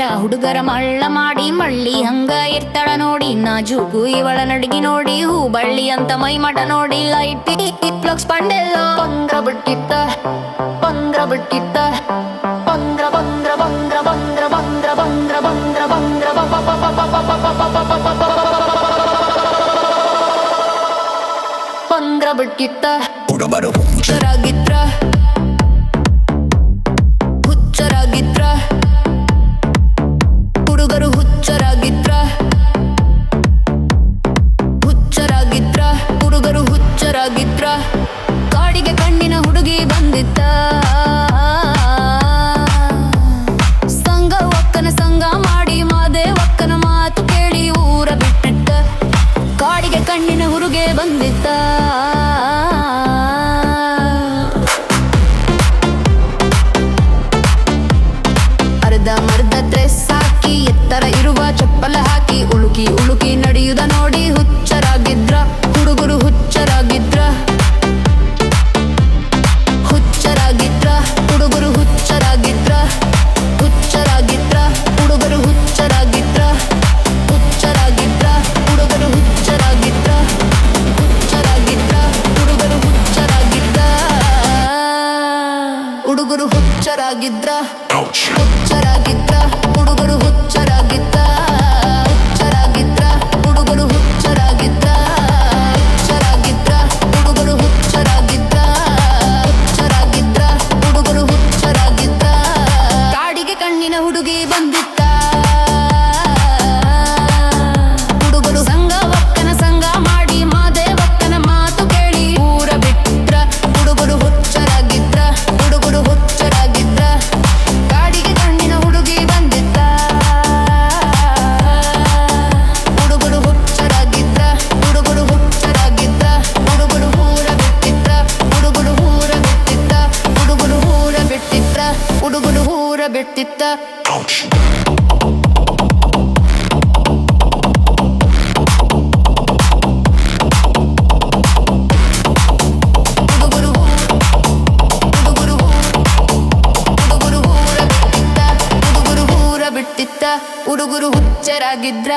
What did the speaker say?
ಕುಂಡ್ರ ಹುಡುಗರ ಮಳ್ಳ ಮಾಡಿ ಮಳ್ಳಿ ಹಂಗ ಇರ್ತಾಳ ನೋಡಿ ನಾಜೂಕು ಇವಳ ನಡಗಿ ನೋಡಿ ಹೂ ಬಳ್ಳಿ ಅಂತ ಮೈ ಮಠ ನೋಡಿ ಲೈಟ್ ಪ್ಲಕ್ಸ್ ಪಂಡೆಲ್ಲ ಪಂದ್ರ ಬಿಟ್ಟಿತ್ತ ಪಂದ್ರ ಬಿಟ್ಟಿತ್ತ ಪಂದ್ರ ಬಂದ್ರ ಬಂದ್ರ ಬಂದ್ರ ಬಂದ್ರ ಬಂದ್ರ ಬಂದ್ರ ಬಂದ್ರ ಬ ಬಂದ್ರ ಬಿಟ್ಟಿತ್ತ ಹುಡುಗರು ಹುಷಾರಾಗಿದ್ರ ಹುಚ್ಚರಾಗಿದ್ರ ಕಾಡಿಗೆ ಕಣ್ಣಿನ ಹುಡುಗಿ ಬಂದಿತ್ತ. ಸಂಘ ಒಕ್ಕನ ಸಂಘ ಮಾಡಿ ಮಾದೆ ಮಾತು ಕೇಳಿ ಊರ ಬಿಟ್ಟಿತ್ತ ಕಾಡಿಗೆ ಕಣ್ಣಿನ ಹುಡುಗೆ ಬಂದಿತ್ತ. Ouch. ಬಿಟ್ಟಿತ್ತ. ಹುಡುಗರು ಹುಚ್ಚರಾಗಿದ್ರ.